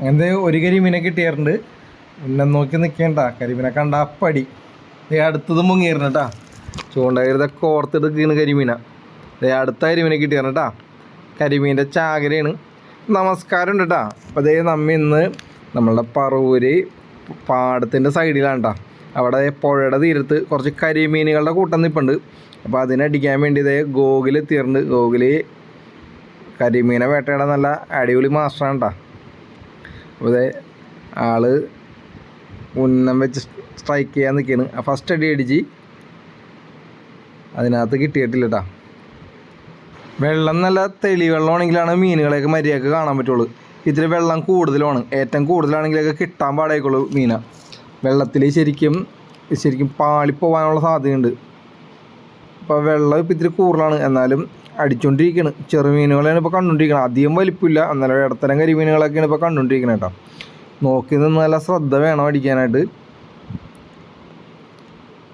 അങ്ങനത്തെ ഒരു കരിമീനെ കിട്ടിയാറുണ്ട് ഉന്നം നോക്കി നിൽക്കേണ്ട കരിമീനെ കണ്ട അപ്പടി ഈ അടുത്തത് മുങ്ങിയിരുന്നു കേട്ടാ ചൂണ്ടകരുതൊക്കെ ഓർത്തെടുക്കുകയാണ് കരിമീന. ഇതേ അടുത്ത കരിമീനെ കിട്ടിയാണ് കേട്ടാ കരിമീന്റെ ചാകരയാണ്. നമസ്കാരം ഉണ്ട് കേട്ടാ അപ്പോൾ അതേ നമ്മ ഇന്ന് നമ്മളുടെ പറവൂര് പാടത്തിന്റെ സൈഡിലാണ് കേട്ടോ അവിടെ പുഴയുടെ തീരത്ത് കുറച്ച് കരിമീനുകളുടെ കൂട്ടം നിൽപ്പുണ്ട് അപ്പോൾ അതിനടിക്കാൻ വേണ്ടി ഇതേ ഗോകുൽ എത്തിയിട്ടുണ്ട്. കരിമീനെ വേട്ടയുടെ നല്ല അടിപൊളി മാസ്റ്ററാണ് കേട്ടോ അപ്പോൾ ആൾ ഉന്നം വെച്ച് സ്ട്രൈക്ക് ചെയ്യാൻ നിൽക്കുകയാണ് ആ ഫസ്റ്റ് അടി അടിച്ച് അതിനകത്ത് കിട്ടിയിട്ടില്ല കേട്ടോ വെള്ളം നല്ല തെളി വെള്ളമാണെങ്കിലാണ് മീനുകളെയൊക്കെ മര്യാദയ്ക്ക് കാണാൻ പറ്റുള്ളൂ. ഇതിൽ വെള്ളം കൂടുതലുമാണ്. ഏറ്റവും കൂടുതലാണെങ്കിലൊക്കെ കിട്ടാൻ പാടായിക്കുള്ളൂ മീന. വെള്ളത്തിൽ ശരിക്കും ശരിക്കും പാളിപ്പോവാനുള്ള സാധ്യതയുണ്ട്. അപ്പോൾ വെള്ളം ഇപ്പം ഇത്തിരി കൂടുതലാണ്. എന്നാലും അടിച്ചുകൊണ്ടിരിക്കുകയാണ് ചെറുമീനുകളാണ് ഇപ്പോൾ കണ്ടുകൊണ്ടിരിക്കുന്നത് അധികം വലിപ്പമില്ല എന്നാലും ഇടത്തരം കരിമീനുകളൊക്കെയാണ് ഇപ്പോൾ കണ്ടുകൊണ്ടിരിക്കുന്നത് കേട്ടോ. നോക്കി നിന്ന് നല്ല ശ്രദ്ധ വേണം അടിക്കാനായിട്ട്.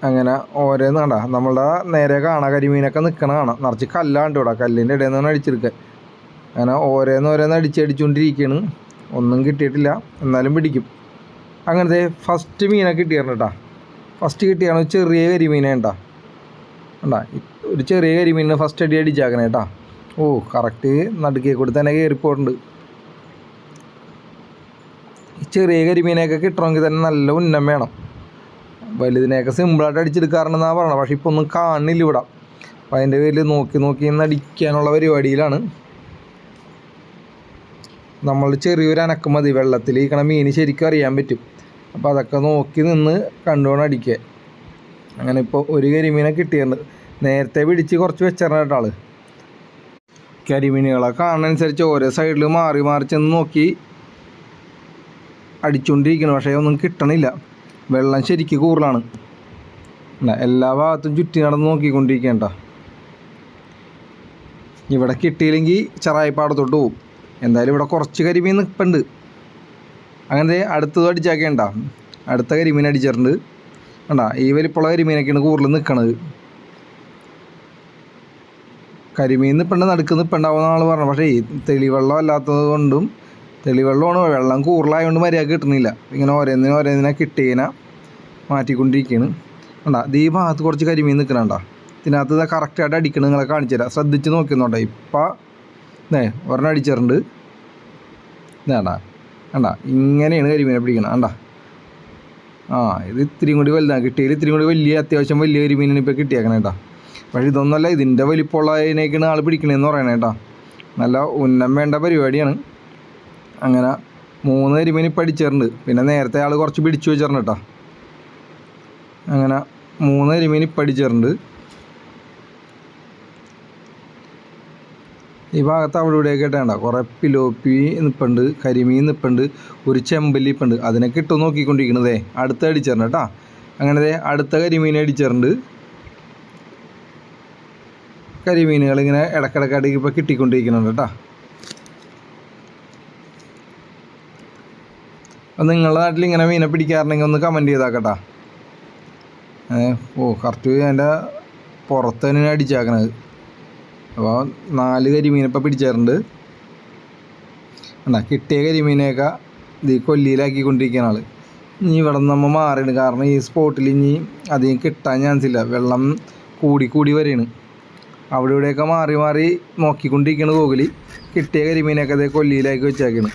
അങ്ങനെ ഓരോന്ന് കണ്ട. നമ്മളുടെ നേരെ കാണാം കരിമീനൊക്കെ നിൽക്കണ കാണാം. നിറച്ച് കല്ലാണ്ട് ഇവിടെ. കല്ലിന്റെ ഇടയിൽ നിന്നാണ് അടിച്ചെടുക്കുക അങ്ങനെ ഓരോന്ന് ഓരോന്ന് അടിച്ചടിച്ചുകൊണ്ടിരിക്കുകയാണ് ഒന്നും കിട്ടിയിട്ടില്ല. എന്നാലും പിടിക്കും. അങ്ങനത്തെ ഫസ്റ്റ് മീനൊക്കെ കിട്ടിയായിരുന്നു കേട്ടോ. ഫസ്റ്റ് കിട്ടിയാണ് ചെറിയ കരിമീനെ കേട്ടോ കണ്ടാ ഒരു ചെറിയ കരിമീനിന് ഫസ്റ്റ് അടി അടിച്ചാക്കണേ കേട്ടോ ഓ കറക്റ്റ് നടുക്കേ കൂടി തന്നെ കയറിപ്പോയിട്ടുണ്ട് ചെറിയ കരിമീനൊക്കെ കിട്ടണമെങ്കിൽ തന്നെ നല്ല ഉന്നം വേണം. വലുതിനെയൊക്കെ സിമ്പിളായിട്ട് അടിച്ചെടുക്കാറുണ്ടെന്നാണ് പറയണത് പക്ഷെ ഇപ്പോൾ ഒന്നും കാണില്ല ഇവിടെ. അപ്പോൾ അതിന്റെ പേരിൽ നോക്കി നോക്കി ഇന്ന് അടിക്കാനുള്ള പരിപാടിയിലാണ്. നമ്മൾ ചെറിയൊരു അനക്കം മതി വെള്ളത്തിൽ ഇരിക്കണ മീൻ ശരിക്കും അറിയാൻ പറ്റും. അപ്പോൾ അതൊക്കെ നോക്കി നിന്ന് കണ്ടുകൊണ്ട് അടിക്കുക. അങ്ങനെ ഇപ്പോൾ ഒരു കരിമീനെ കിട്ടിയിട്ടുണ്ട്. നേരത്തെ പിടിച്ച് കുറച്ച് വെച്ചിരുന്ന കേട്ടോ ആൾ. കരിമീനുകളെ കാണുന്നതനുസരിച്ച് ഓരോ സൈഡിൽ മാറി മാറി ചെന്ന് നോക്കി അടിച്ചുകൊണ്ടിരിക്കണം പക്ഷേ ഒന്നും കിട്ടണില്ല. വെള്ളം ശരിക്ക് കൂടുതലാണ് എല്ലാ ഭാഗത്തും ചുറ്റി നടന്ന് നോക്കിക്കൊണ്ടിരിക്കേണ്ട ഇവിടെ കിട്ടിയില്ലെങ്കിൽ ചെറായിപ്പാടത്തോട്ട് പോകും എന്തായാലും ഇവിടെ കുറച്ച് കരിമീൻ നിൽപ്പുണ്ട് അങ്ങനെ അടുത്തത് അടിച്ചാക്കേണ്ട അടുത്ത കരിമീൻ അടിച്ചിട്ടുണ്ട്. വേണ്ട ഈ വലിപ്പുള്ള കരിമീനൊക്കെയാണ് കൂടുതൽ നിൽക്കണത് കരിമീൻ പെണ്ണ് നടക്കുന്ന പെണ്ണാവുന്ന ആൾ പറഞ്ഞു. പക്ഷേ ഈ തെളിവെള്ളം അല്ലാത്തത് കൊണ്ടും തെളിവെള്ളമാണ്. വെള്ളം കൂടുതലായതുകൊണ്ട് മര്യാദ കിട്ടുന്നില്ല. ഇങ്ങനെ ഓരോന്നിനും ഓരോന്നിനെ കിട്ടിയതിനെ മാറ്റിക്കൊണ്ടിരിക്കുകയാണ് കണ്ടാ ദീ ഭാഗത്ത് കുറച്ച് കരിമീൻ നിൽക്കണണ്ട ഇതിനകത്ത് ഇതാ കറക്റ്റായിട്ട് അടിക്കണം നിങ്ങളെ കാണിച്ചു തരാം. ശ്രദ്ധിച്ച് നോക്കുന്നുണ്ടോ ഇപ്പം ഇതേ ഒരെണ്ണം അടിച്ചിട്ടുണ്ട്. ഇതാണ്ടാ വേണ്ട ഇങ്ങനെയാണ് കരിമീനെ പിടിക്കണം. വേണ്ട ആ ഇത് ഇത്രയും കൂടി വലുതാണ് കിട്ടിയതിൽ ഇത്തിരി കൂടി വലിയ അത്യാവശ്യം വലിയ കരിമീനാണ് ഇപ്പോൾ കിട്ടിയേക്കണേ കേട്ടോ. പക്ഷേ ഇതൊന്നുമല്ല ഇതിന്റെ വലിപ്പമുള്ളതിനേക്കാണ് ആൾ പിടിക്കണതെന്ന് പറയണേ കേട്ടോ. നല്ല ഉന്നം വേണ്ട പരിപാടിയാണ്. അങ്ങനെ മൂന്ന് കരിമീൻ ഇപ്പം അടിച്ചിട്ടുണ്ട് പിന്നെ നേരത്തെ ആൾ കുറച്ച് പിടിച്ചു വെച്ചിട്ടുണ്ട് കേട്ടോ. അങ്ങനെ മൂന്ന് കരിമീൻ ഇപ്പം അടിച്ചിട്ടുണ്ട് ഈ ഭാഗത്ത് അവിടെ ഇവിടെയൊക്കെ ഇട്ടേണ്ട കുറേ പിലോപ്പി നിൽപ്പുണ്ട് കരിമീൻ നിൽപ്പുണ്ട് ഒരു ചെമ്പല്ലി ഇപ്പുണ്ട്. അതിനൊക്കെ ഇട്ട് നോക്കിക്കൊണ്ടിരിക്കണതേ. അടുത്ത അടിച്ചിട്ടുണ്ട് കേട്ടോ. അങ്ങനെ അടുത്ത കരിമീൻ അടിച്ചിട്ടുണ്ട് കരിമീനുകൾ ഇങ്ങനെ ഇടക്കിടക്കായിട്ട് ഇപ്പോൾ കിട്ടിക്കൊണ്ടിരിക്കുന്നുണ്ട് കേട്ടോ. അപ്പം നിങ്ങളുടെ നാട്ടിൽ ഇങ്ങനെ മീനെ പിടിക്കാറുണ്ടെങ്കിൽ ഒന്ന് കമന്റ് ചെയ്താക്കട്ടാ. ഓ കറക്റ്റ് അതിന്റെ പുറത്ത് തന്നെ അടിച്ചാക്കണത്. അപ്പോൾ നാല് കരിമീനിപ്പോൾ പിടിച്ചാറുണ്ട് എന്നാ കിട്ടിയ കരിമീനെയൊക്കെ ഇത് കൊല്ലിയിലാക്കിക്കൊണ്ടിരിക്കുന്ന ആൾ ഇനി ഇവിടെ നിന്ന് നമ്മൾ മാറിയിട്ടുണ്ട് കാരണം ഈ സ്പോട്ടിൽ ഇനി അധികം കിട്ടാൻ ചാൻസ് ഇല്ല. വെള്ളം കൂടി കൂടി വരെയാണ് അവിടെ ഇവിടെയൊക്കെ മാറി മാറി നോക്കിക്കൊണ്ടിരിക്കണ ഗോകുലി. കിട്ടിയ കരിമീനൊക്കെ അതേ കൊല്ലിയിലാക്കി വെച്ചേക്കണ്.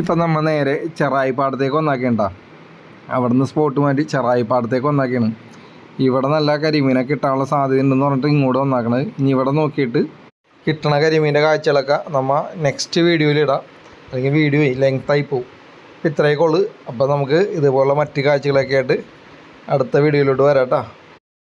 ഇപ്പം നമ്മൾ നേരെ ചെറായി പാടത്തേക്ക് ഒന്നാക്കേണ്ട അവിടെ നിന്ന് സ്പോട്ട് മാറ്റി ചെറായി പാടത്തേക്ക് ഒന്നാക്കിയാണ് ഇവിടെ നല്ല കരിമീനൊക്കെ കിട്ടാനുള്ള സാധ്യത ഉണ്ടെന്ന് പറഞ്ഞിട്ട് ഇങ്ങോട്ട് ഒന്നാക്കണത് ഇനി ഇവിടെ നോക്കിയിട്ട് കിട്ടണ കരിമീന്റെ കാഴ്ചകളൊക്കെ നമ്മൾ നെക്സ്റ്റ് വീഡിയോയിൽ ഇടാം. അല്ലെങ്കിൽ വീഡിയോ ലെങ്തായി പോവും. ഇത്രയൊക്കെ ഉള്ളു. അപ്പോൾ നമുക്ക് ഇതുപോലുള്ള മറ്റ് കാഴ്ചകളൊക്കെ ആയിട്ട് അടുത്ത വീഡിയോയിലോട്ട് വരാം കേട്ടോ.